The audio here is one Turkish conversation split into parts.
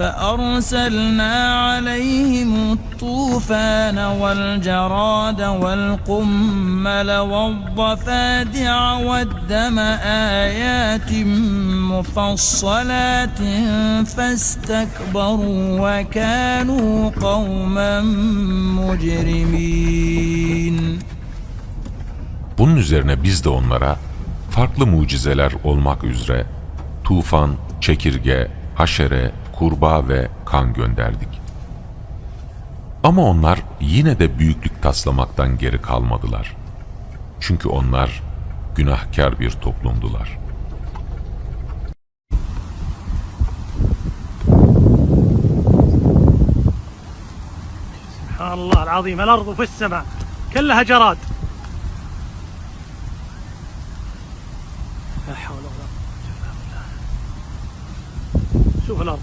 فأرسلنا عليهم الطوفان والجراد والقمل والضفادع والدم آيات مفصلات فاستكبروا وكانوا قوما مجرمين Bunun üzerine biz de onlara farklı mucizeler olmak üzere tufan, çekirge, haşere, kurbağa ve kan gönderdik. Ama onlar yine de büyüklük taslamaktan geri kalmadılar. Çünkü onlar günahkar bir toplumdular. سبحان الله العظيم الأرض في السماء كلها جراد 我看到了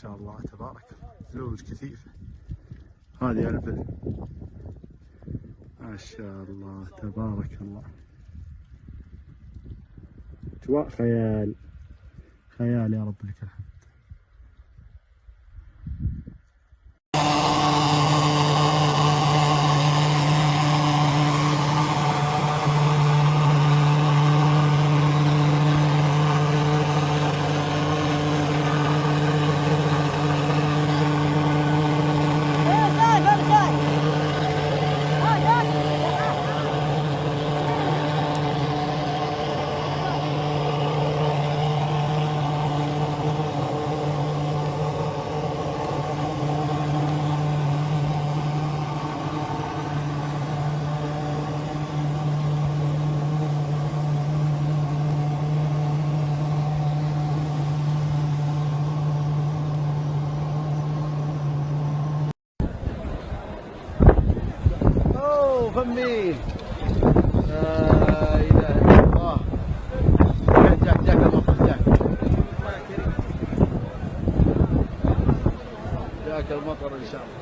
شاء الله تبارك زوج كثير. هذه علبة ما شاء الله تبارك الله. أجواء خيال. خيال يا رب لك الحمد. فمي لا إله إلا الله. جاك جاك جاك. جاك المطر إن شاء الله.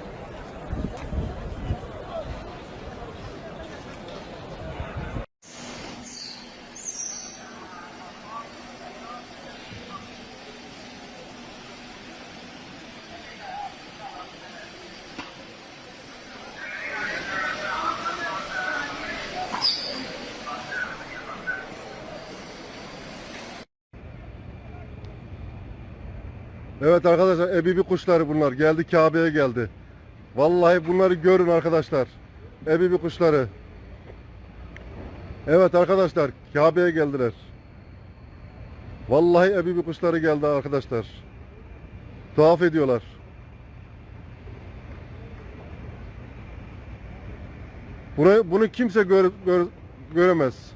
Evet arkadaşlar ebibi kuşları bunlar. Geldi Kabe'ye geldi. Vallahi bunları görün arkadaşlar. Ebibi kuşları. Evet arkadaşlar Kabe'ye geldiler. Vallahi ebibi kuşları geldi arkadaşlar. Tuhaf ediyorlar. Bunu, bunu kimse gör, gör- göremez.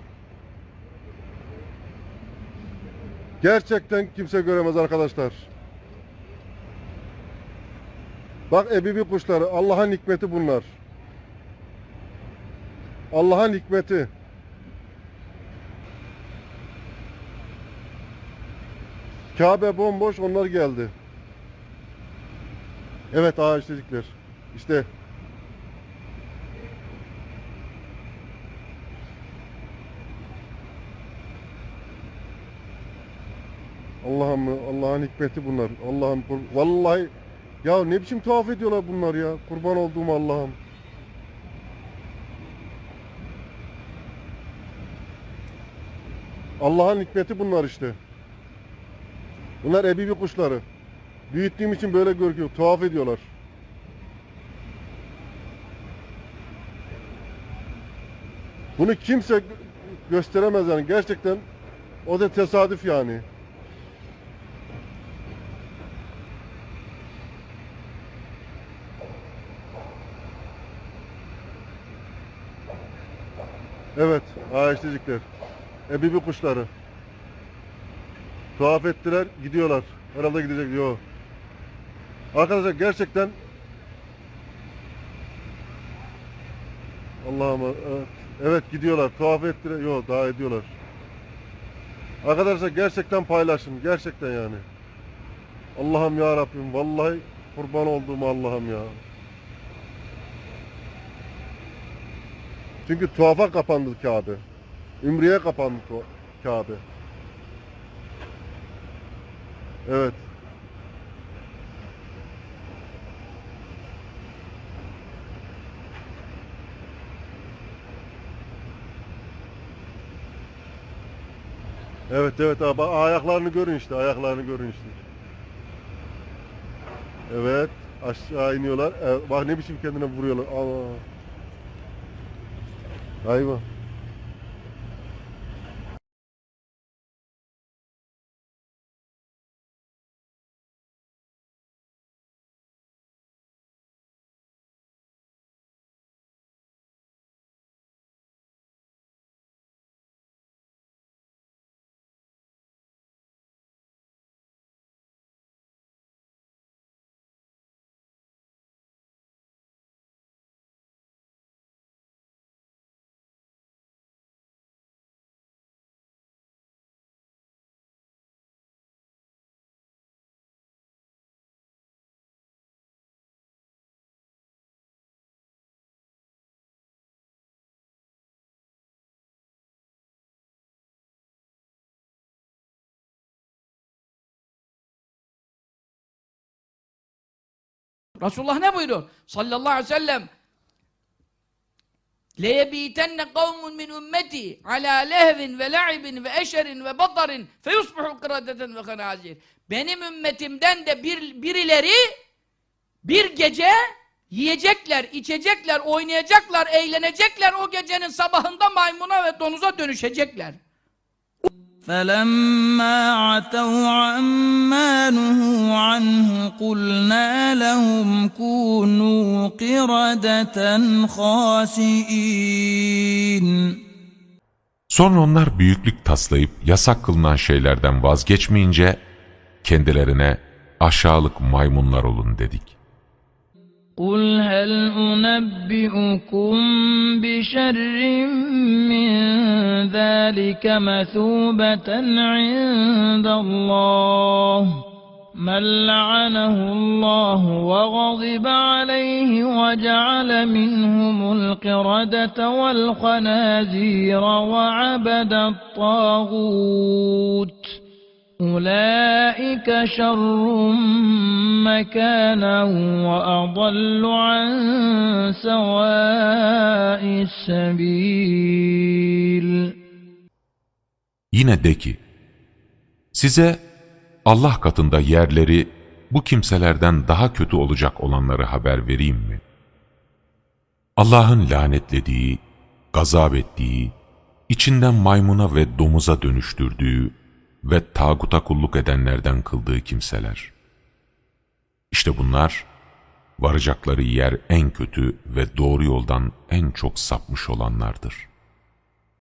Gerçekten kimse göremez arkadaşlar. Bak ebibi kuşları Allah'ın hikmeti bunlar. Allah'ın hikmeti. Kabe bomboş onlar geldi. Evet ağaçlıklar. İşte Allah'ım Allah'ın hikmeti bunlar. Allah'ım vallahi ya ne biçim tuhaf ediyorlar bunlar ya. Kurban olduğum Allah'ım. Allah'ın hikmeti bunlar işte. Bunlar ebibi kuşları. Büyüttüğüm için böyle görünüyor. Tuhaf ediyorlar. Bunu kimse gö- gösteremez yani. Gerçekten o da tesadüf yani. Evet, ağaçlıcıklar. Ebibi kuşları. Tuhaf ettiler, gidiyorlar. Herhalde gidecek diyor. Arkadaşlar gerçekten Allah'ım evet, evet gidiyorlar. Tuhaf ettire. Yok daha ediyorlar. Arkadaşlar gerçekten paylaşın. Gerçekten yani. Allah'ım ya Rabbim. Vallahi kurban olduğum Allah'ım ya. Çünkü tuhafa kapandı Kabe. Ümriye kapandı Kabe. Evet. Evet evet abi ayaklarını görün işte ayaklarını görün işte. Evet aşağı iniyorlar. Evet, bak ne biçim kendine vuruyorlar. Allah. Hayvan. Resulullah ne buyuruyor? Sallallahu aleyhi ve sellem لَيَب۪يتَنَّ قَوْمٌ مِنْ اُمَّتِي عَلَى لَهْوٍ وَلَعِبٍ وَاَشَرٍ وَبَطَرٍ فَيُصْبِحُ قِرَدَةً وَخَنَازِيرٍ Benim ümmetimden de bir, birileri bir gece yiyecekler, içecekler, oynayacaklar, eğlenecekler. O gecenin sabahında maymuna ve donuza dönüşecekler. فلما عتوا عما نهوا عنه قلنا لهم كونوا قردة خاسئين Sonra onlar büyüklük taslayıp yasak kılınan şeylerden vazgeçmeyince kendilerine aşağılık maymunlar olun dedik. قل هل أنبئكم بشر من ذلك مثوبة عند الله. من لعنه الله وغضب عليه وجعل منهم القردة والخنازير وعبد الطاغوت. أولئك شر مكانا وأضل عن سواء السبيل. Yine de ki, size Allah katında yerleri bu kimselerden daha kötü olacak olanları haber vereyim mi? Allah'ın lanetlediği, gazap ettiği, içinden maymuna ve domuza dönüştürdüğü ve tağuta kulluk edenlerden kıldığı kimseler. İşte bunlar, varacakları yer en kötü ve doğru yoldan en çok sapmış olanlardır.